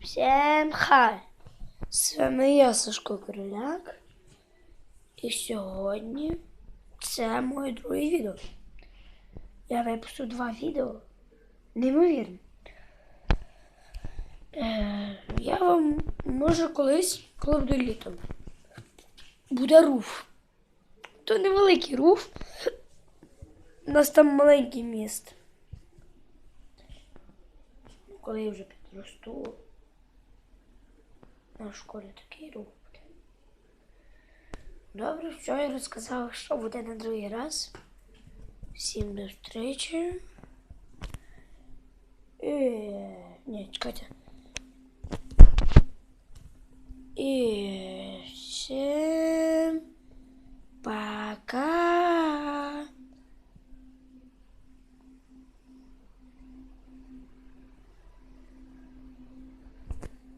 Всем хай! З вами я, Сашко Короляк. І сьогодні це моє друге відео. Я випустив два відео. Неймовірно. Е, я вам може колись, коли буде літом, буде руф. То невеликий руф. У нас там маленький міст. Коли я вже підросту, на школі такий рух буде. Добре, що я розказав, що буде на другий раз. Всім до зустрічі. І... Ні, чекайте.